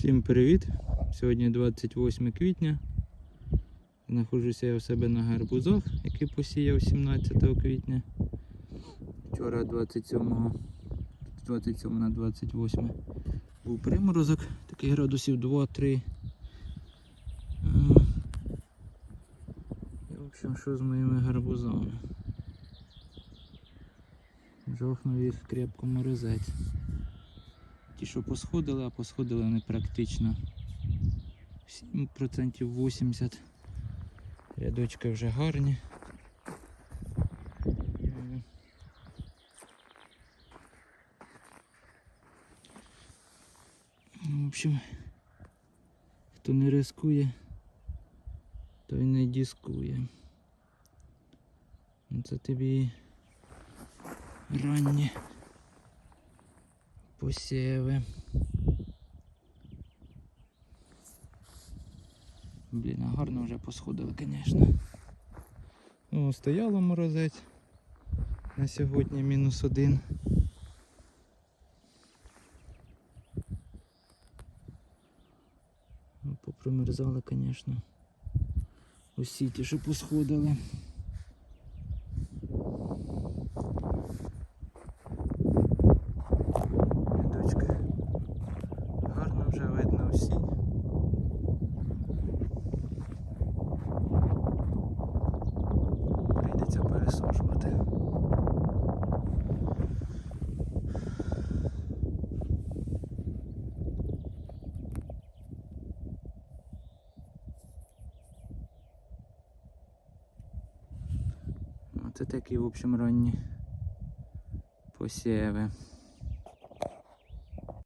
Всім привіт! Сьогодні 28 квітня. Знаходжуся я у себе на гарбузах, який посіяв 17 квітня. Вчора 27, 27 на 28 був приморозок, такий градусів 2-3. І, в общем, що з моїми гарбузами? Жохнув їх крепко морозець. Ті, що посходили, а посходили вони практично 7% 80. Рядочки вже гарні. В общем, хто не рискує, той не дискує. Це тобі ранні посіви. Блін, а гарно вже посходили, звісно. Ну, стояло морозець. На сьогодні мінус один. Ну, Попромерзали, звісно. Усі ті, що посходили. Рядочки. Гарно вже видно всі. Прийдеться пересушувати. Це такі, в общем, ранні посіви.